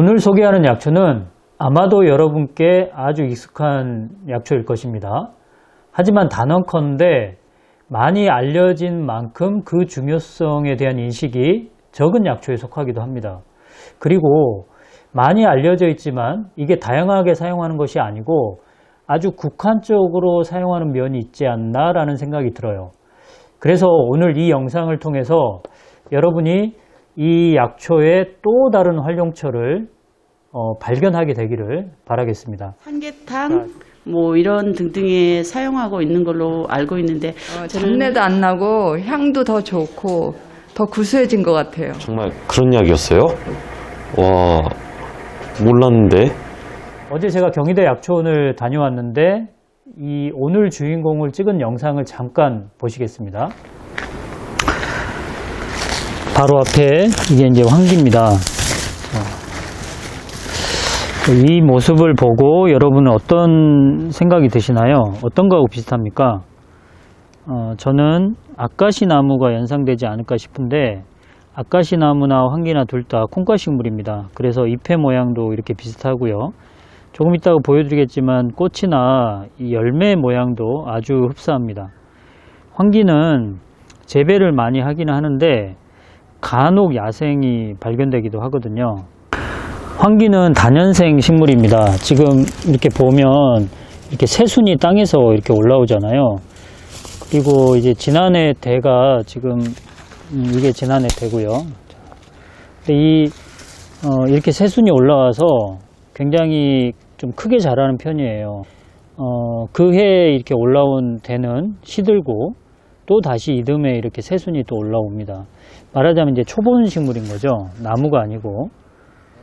오늘 소개하는 약초는 아마도 여러분께 아주 익숙한 약초일 것입니다. 하지만 단언컨대 많이 알려진 만큼 그 중요성에 대한 인식이 적은 약초에 속하기도 합니다. 그리고 많이 알려져 있지만 이게 다양하게 사용하는 것이 아니고 아주 국한적으로 사용하는 면이 있지 않나라는 생각이 들어요. 그래서 오늘 이 영상을 통해서 여러분이 이 약초의 또 다른 활용처를 어, 발견하게 되기를 바라겠습니다. 삼계탕 뭐 이런 등등에 사용하고 있는 걸로 알고 있는데 어, 잡내도 안 나고 향도 더 좋고 더 구수해진 것 같아요. 정말 그런 약이었어요? 와, 몰랐는데. 어제 제가 경희대 약초원을 다녀왔는데 이 오늘 주인공을 찍은 영상을 잠깐 보시겠습니다. 바로 앞에 이게 이제 환기입니다. 어. 이 모습을 보고 여러분은 어떤 생각이 드시나요? 어떤 거하고 비슷합니까? 어, 저는 아까시 나무가 연상되지 않을까 싶은데 아까시 나무나 환기나 둘 다 콩과식물입니다. 그래서 잎의 모양도 이렇게 비슷하고요. 조금 이따가 보여드리겠지만 꽃이나 이 열매 모양도 아주 흡사합니다. 환기는 재배를 많이 하기는 하는데 간혹 야생이 발견되기도 하거든요. 환기는 다년생 식물입니다. 지금 이렇게 보면 이렇게 새순이 땅에서 이렇게 올라오잖아요. 그리고 이제 지난해 대가 지금 음, 이게 지난해 대고요. 이 어, 이렇게 새순이 올라와서 굉장히 좀 크게 자라는 편이에요. 어, 그 해에 이렇게 올라온 대는 시들고 또 다시 이듬해 이렇게 새순이 또 올라옵니다. 말하자면 이제 초본 식물인 거죠. 나무가 아니고.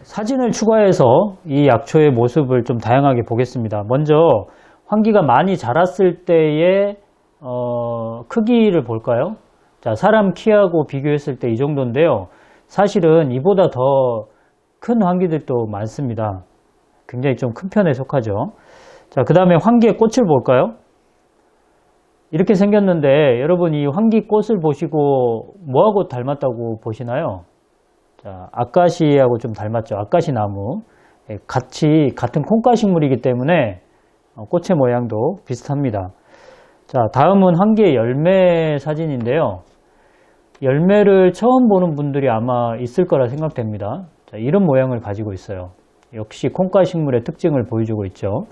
사진을 추가해서 이 약초의 모습을 좀 다양하게 보겠습니다. 먼저 환기가 많이 자랐을 때의 어, 크기를 볼까요? 자, 사람 키하고 비교했을 때 이 정도인데요. 사실은 이보다 더 큰 환기들도 많습니다. 굉장히 좀 큰 편에 속하죠. 자, 그 다음에 환기의 꽃을 볼까요? 이렇게 생겼는데 여러분 이 환기 꽃을 보시고 뭐하고 닮았다고 보시나요? 자, 아까시하고 좀 닮았죠. 아까시 나무. 예, 같이 같은 콩가식물이기 때문에 어, 꽃의 모양도 비슷합니다. 자, 다음은 환기의 열매 사진인데요. 열매를 처음 보는 분들이 아마 있을 거라 생각됩니다. 자, 이런 모양을 가지고 있어요. 역시 콩가식물의 특징을 보여주고 있죠.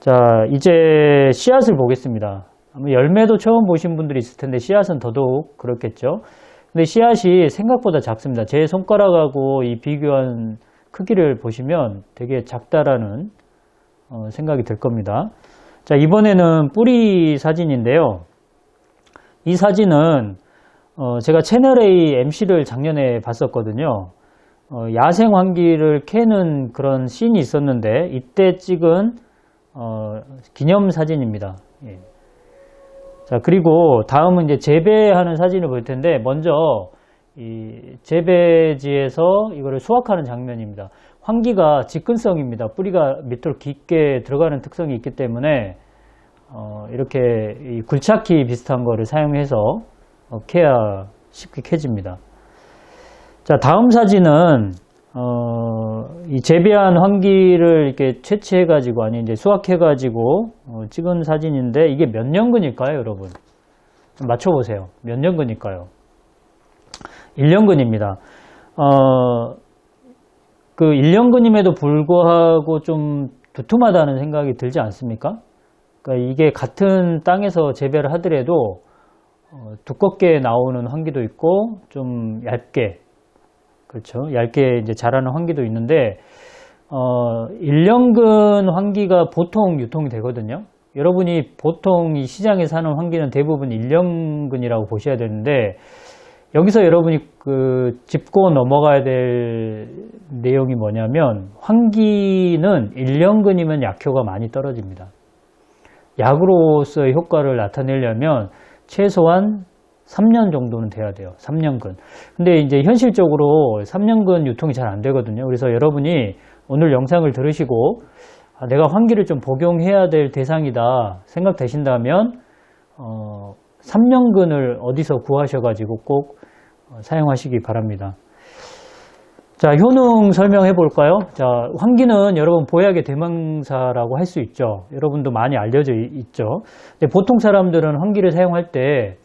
자, 이제 씨앗을 보겠습니다. 아마 열매도 처음 보신 분들이 있을 텐데 씨앗은 더더욱 그렇겠죠. 근데 씨앗이 생각보다 작습니다. 제 손가락하고 이 비교한 크기를 보시면 되게 작다라는 어, 생각이 들 겁니다. 자, 이번에는 뿌리 사진인데요. 이 사진은 어, 제가 채널A MC를 작년에 봤었거든요. 어, 야생 환기를 캐는 그런 씬이 있었는데 이때 찍은 어, 기념 사진입니다. 예. 자, 그리고 다음은 이제 재배하는 사진을 볼 텐데, 먼저 이 재배지에서 이거를 수확하는 장면입니다. 환기가 직근성입니다. 뿌리가 밑으로 깊게 들어가는 특성이 있기 때문에, 어, 이렇게 이 굴착기 비슷한 거를 사용해서 어, 캐야 쉽게 캐집니다. 자, 다음 사진은, 어, 이 재배한 환기를 이렇게 채취해가지고, 아니, 이제 수확해가지고, 어, 찍은 사진인데, 이게 몇 년근일까요, 여러분? 좀 맞춰보세요. 몇 년근일까요? 1년근입니다. 어, 그 1년근임에도 불구하고 좀 두툼하다는 생각이 들지 않습니까? 그러니까 이게 같은 땅에서 재배를 하더라도, 어, 두껍게 나오는 환기도 있고, 좀 얇게, 그렇죠. 얇게 이제 자라는 환기도 있는데, 어, 1년근 환기가 보통 유통이 되거든요. 여러분이 보통 이 시장에 사는 환기는 대부분 1년근이라고 보셔야 되는데, 여기서 여러분이 그 짚고 넘어가야 될 내용이 뭐냐면, 환기는 1년근이면 약효가 많이 떨어집니다. 약으로서의 효과를 나타내려면 최소한 3년 정도는 돼야 돼요. 3년근. 근데 이제 현실적으로 3년근 유통이 잘 안 되거든요. 그래서 여러분이 오늘 영상을 들으시고 아, 내가 환기를 좀 복용해야 될 대상이다 생각되신다면 어, 3년근을 어디서 구하셔가지고 꼭 어, 사용하시기 바랍니다. 자, 효능 설명해 볼까요? 자, 환기는 여러분 보약의 대명사라고 할 수 있죠. 여러분도 많이 알려져 이- 있죠. 근데 보통 사람들은 환기를 사용할 때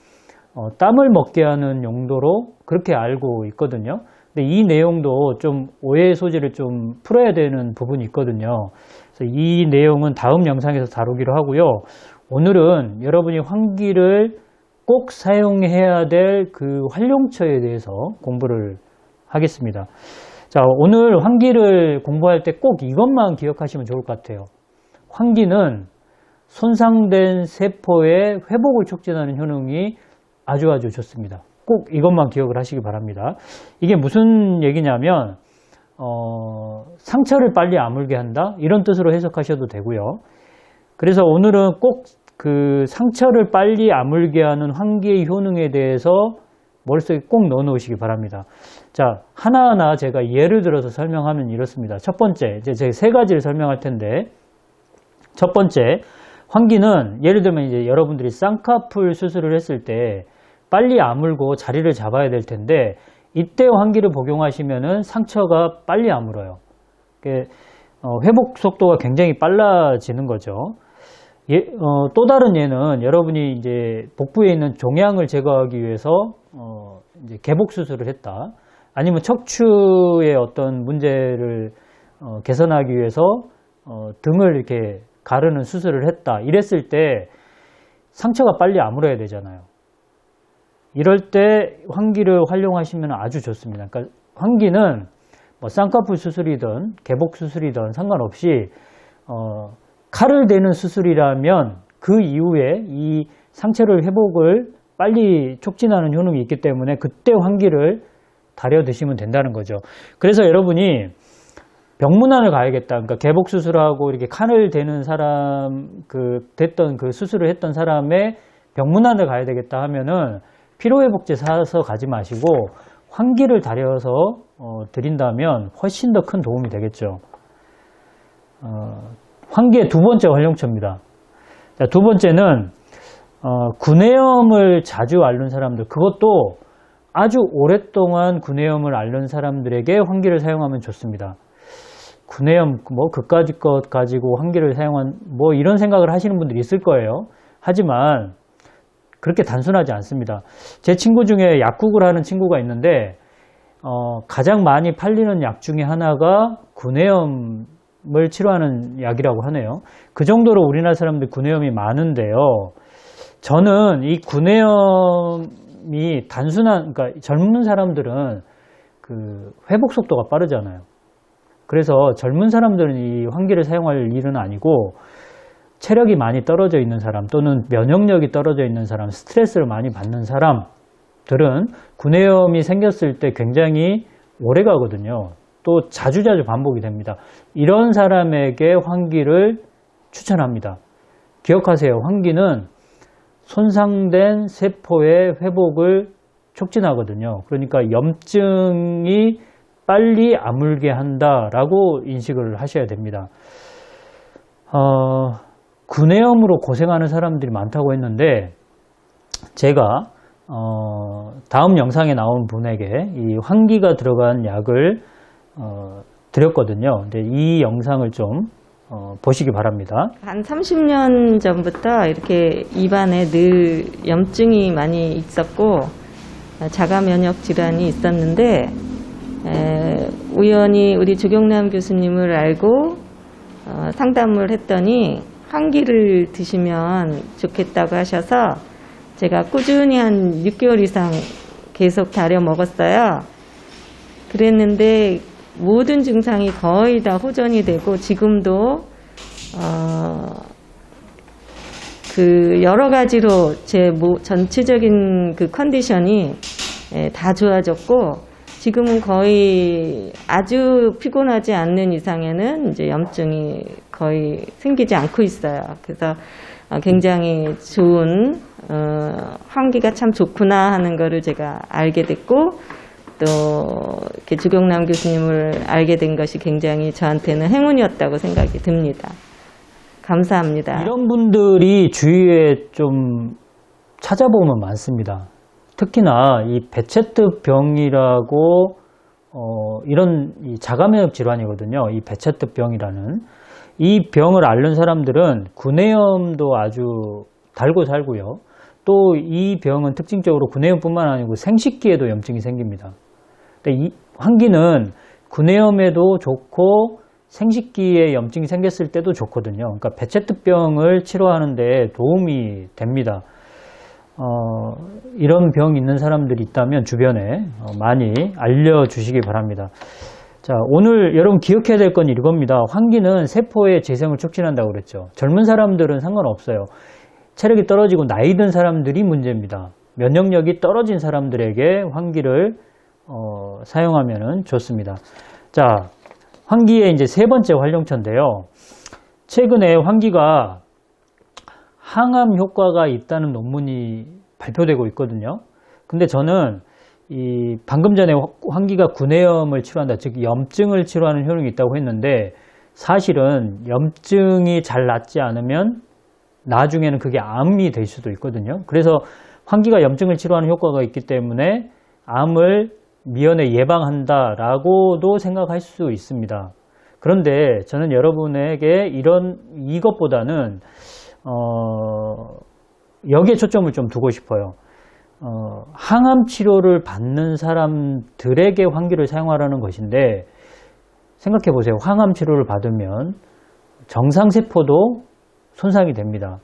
어, 땀을 먹게 하는 용도로 그렇게 알고 있거든요. 근데 이 내용도 좀 오해의 소지를 좀 풀어야 되는 부분이 있거든요. 그래서 이 내용은 다음 영상에서 다루기로 하고요. 오늘은 여러분이 환기를 꼭 사용해야 될 그 활용처에 대해서 공부를 하겠습니다. 자, 오늘 환기를 공부할 때 꼭 이것만 기억하시면 좋을 것 같아요. 환기는 손상된 세포의 회복을 촉진하는 효능이 아주 아주 좋습니다. 꼭 이것만 기억을 하시기 바랍니다. 이게 무슨 얘기냐면, 어, 상처를 빨리 아물게 한다? 이런 뜻으로 해석하셔도 되고요. 그래서 오늘은 꼭 그 상처를 빨리 아물게 하는 환기의 효능에 대해서 머릿속에 꼭 넣어 놓으시기 바랍니다. 자, 하나하나 제가 예를 들어서 설명하면 이렇습니다. 첫 번째, 이제 제가 세 가지를 설명할 텐데, 첫 번째, 환기는 예를 들면 이제 여러분들이 쌍꺼풀 수술을 했을 때 빨리 아물고 자리를 잡아야 될 텐데, 이때 환기를 복용하시면은 상처가 빨리 아물어요. 어, 회복 속도가 굉장히 빨라지는 거죠. 예, 어, 또 다른 예는 여러분이 이제 복부에 있는 종양을 제거하기 위해서 어, 이제 개복 수술을 했다. 아니면 척추의 어떤 문제를 어, 개선하기 위해서 어, 등을 이렇게 가르는 수술을 했다. 이랬을 때 상처가 빨리 아물어야 되잖아요. 이럴 때 환기를 활용하시면 아주 좋습니다. 그러니까 환기는 뭐 쌍꺼풀 수술이든 개복 수술이든 상관없이 어, 칼을 대는 수술이라면 그 이후에 이 상처를 회복을 빨리 촉진하는 효능이 있기 때문에 그때 환기를 다려 드시면 된다는 거죠. 그래서 여러분이 병문안을 가야겠다. 그러니까 개복 수술하고 이렇게 칸을 대는 사람 그 됐던 그 수술을 했던 사람의 병문안을 가야 되겠다 하면은 피로회복제 사서 가지 마시고 환기를 다려서 어, 드린다면 훨씬 더 큰 도움이 되겠죠. 어, 환기의 두 번째 활용처입니다. 자, 두 번째는 어, 구내염을 자주 앓는 사람들 그것도 아주 오랫동안 구내염을 앓는 사람들에게 환기를 사용하면 좋습니다. 구내염 뭐 그까짓 것 가지고 환기를 사용한 뭐 이런 생각을 하시는 분들이 있을 거예요. 하지만 그렇게 단순하지 않습니다. 제 친구 중에 약국을 하는 친구가 있는데 어, 가장 많이 팔리는 약 중에 하나가 구내염을 치료하는 약이라고 하네요. 그 정도로 우리나라 사람들 구내염이 많은데요. 저는 이 구내염이 단순한, 그러니까 젊은 사람들은 그 회복 속도가 빠르잖아요. 그래서 젊은 사람들은 이 환기를 사용할 일은 아니고 체력이 많이 떨어져 있는 사람 또는 면역력이 떨어져 있는 사람, 스트레스를 많이 받는 사람들은 구내염이 생겼을 때 굉장히 오래 가거든요. 또 자주자주 반복이 됩니다. 이런 사람에게 환기를 추천합니다. 기억하세요. 환기는 손상된 세포의 회복을 촉진하거든요. 그러니까 염증이 빨리 아물게 한다라고 인식을 하셔야 됩니다. 어, 구내염으로 고생하는 사람들이 많다고 했는데 제가 어, 다음 영상에 나온 분에게 이 환기가 들어간 약을 어, 드렸거든요. 근데 이 영상을 좀 어, 보시기 바랍니다. 한 30년 전부터 이렇게 입안에 늘 염증이 많이 있었고 어, 자가 면역 질환이 있었는데 에, 우연히 우리 주경남 교수님을 알고 어, 상담을 했더니 환기를 드시면 좋겠다고 하셔서 제가 꾸준히 한 6개월 이상 계속 다려 먹었어요. 그랬는데 모든 증상이 거의 다 호전이 되고 지금도 어, 그 여러 가지로 제 모, 전체적인 그 컨디션이 예, 다 좋아졌고 지금은 거의 아주 피곤하지 않는 이상에는 이제 염증이 거의 생기지 않고 있어요. 그래서 어, 굉장히 좋은 어, 환기가 참 좋구나 하는 거를 제가 알게 됐고 또 이렇게 주경남 교수님을 알게 된 것이 굉장히 저한테는 행운이었다고 생각이 듭니다. 감사합니다. 이런 분들이 주위에 좀 찾아보면 많습니다. 특히나 이 베체트 병이라고 어, 이런 이 자가면역 질환이거든요. 이 베체트병이라는 이 병을 앓는 사람들은 구내염도 아주 달고 살고요. 또 이 병은 특징적으로 구내염뿐만 아니고 생식기에도 염증이 생깁니다. 이 환기는 구내염에도 좋고 생식기에 염증이 생겼을 때도 좋거든요. 그러니까 베체트병을 치료하는데 도움이 됩니다. 어, 이런 병 있는 사람들이 있다면 주변에 어, 많이 알려주시기 바랍니다. 자, 오늘 여러분 기억해야 될 건 이겁니다. 환기는 세포의 재생을 촉진한다고 그랬죠. 젊은 사람들은 상관없어요. 체력이 떨어지고 나이 든 사람들이 문제입니다. 면역력이 떨어진 사람들에게 환기를 어, 사용하면 좋습니다. 자, 환기의 이제 세 번째 활용처인데요. 최근에 환기가 항암 효과가 있다는 논문이 발표되고 있거든요. 근데 저는 이 방금 전에 환기가 구내염을 치료한다, 즉 염증을 치료하는 효능이 있다고 했는데 사실은 염증이 잘 낫지 않으면 나중에는 그게 암이 될 수도 있거든요. 그래서 환기가 염증을 치료하는 효과가 있기 때문에 암을 미연에 예방한다라고도 생각할 수 있습니다. 그런데 저는 여러분에게 이런 이것보다는 어, 여기에 초점을 좀 두고 싶어요. 어, 항암 치료를 받는 사람들에게 환기를 사용하라는 것인데 생각해 보세요. 항암 치료를 받으면 정상 세포도 손상이 됩니다.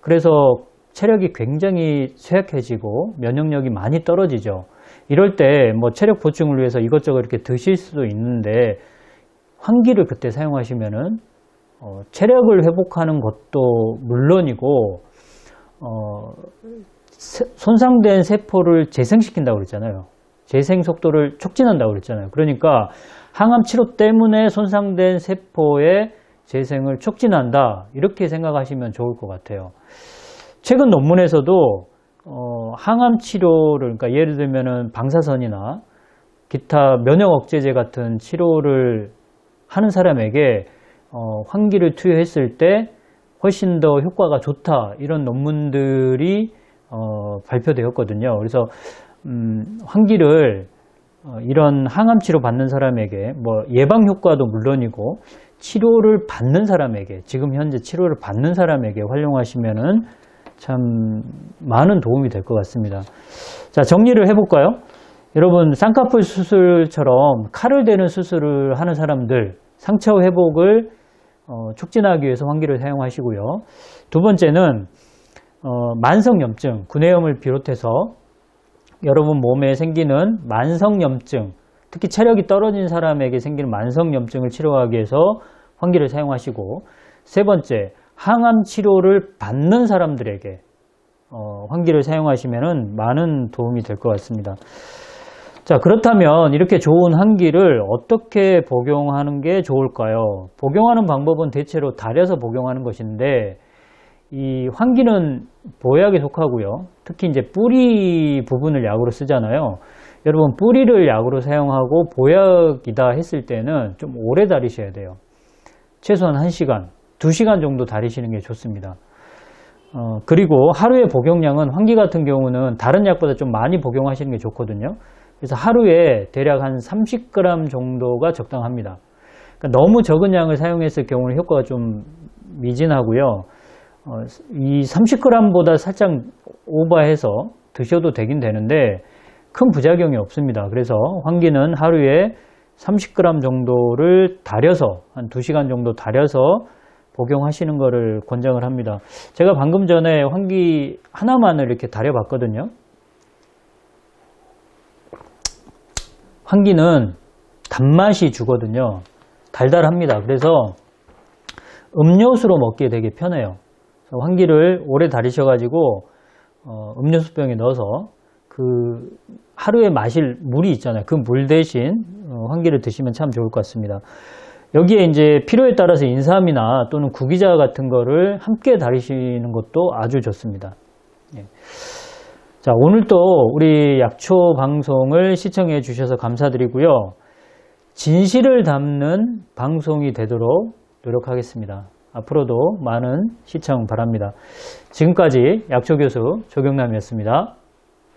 그래서 체력이 굉장히 쇠약해지고 면역력이 많이 떨어지죠. 이럴 때 뭐 체력 보충을 위해서 이것저것 이렇게 드실 수도 있는데 환기를 그때 사용하시면은 어, 체력을 회복하는 것도 물론이고 어, 세- 손상된 세포를 재생시킨다고 그랬잖아요. 재생 속도를 촉진한다고 그랬잖아요. 그러니까 항암 치료 때문에 손상된 세포의 재생을 촉진한다. 이렇게 생각하시면 좋을 것 같아요. 최근 논문에서도 어, 항암 치료를 그러니까 예를 들면은 방사선이나 기타 면역 억제제 같은 치료를 하는 사람에게 어, 환기를 투여했을 때 훨씬 더 효과가 좋다 이런 논문들이 어, 발표되었거든요. 그래서 음, 환기를 어, 이런 항암 치료 받는 사람에게 뭐 예방 효과도 물론이고 치료를 받는 사람에게 지금 현재 치료를 받는 사람에게 활용하시면은 참 많은 도움이 될 것 같습니다. 자 정리를 해볼까요? 여러분 쌍꺼풀 수술처럼 칼을 대는 수술을 하는 사람들 상처 회복을 어, 촉진하기 위해서 환기를 사용하시고요. 두 번째는 어, 만성염증, 구내염을 비롯해서 여러분 몸에 생기는 만성염증, 특히 체력이 떨어진 사람에게 생기는 만성염증을 치료하기 위해서 환기를 사용하시고 세 번째, 항암 치료를 받는 사람들에게 어, 환기를 사용하시면 많은 도움이 될 것 같습니다. 자, 그렇다면 이렇게 좋은 환기를 어떻게 복용하는 게 좋을까요? 복용하는 방법은 대체로 달여서 복용하는 것인데, 이 환기는 보약에 속하고요. 특히 이제 뿌리 부분을 약으로 쓰잖아요. 여러분, 뿌리를 약으로 사용하고 보약이다 했을 때는 좀 오래 다리셔야 돼요. 최소한 1시간, 2시간 정도 다리시는 게 좋습니다. 어, 그리고 하루의 복용량은 환기 같은 경우는 다른 약보다 좀 많이 복용하시는 게 좋거든요. 그래서 하루에 대략 한 30g 정도가 적당합니다. 그러니까 너무 적은 양을 사용했을 경우는 효과가 좀 미진하고요. 어, 이 30g보다 살짝 오버해서 드셔도 되긴 되는데 큰 부작용이 없습니다. 그래서 환기는 하루에 30g 정도를 달여서 한 2시간 정도 달여서 복용하시는 것을 권장을 합니다. 제가 방금 전에 환기 하나만을 이렇게 달여봤거든요. 환기는 단맛이 주거든요. 달달합니다. 그래서 음료수로 먹기에 되게 편해요. 환기를 오래 다리셔가지고 어, 음료수병에 넣어서 그 하루에 마실 물이 있잖아요. 그 물 대신 어, 환기를 드시면 참 좋을 것 같습니다. 여기에 이제 필요에 따라서 인삼이나 또는 구기자 같은 거를 함께 다리시는 것도 아주 좋습니다. 예. 자, 오늘 또 우리 약초 방송을 시청해 주셔서 감사드리고요. 진실을 담는 방송이 되도록 노력하겠습니다. 앞으로도 많은 시청 바랍니다. 지금까지 약초 교수 조경남이었습니다.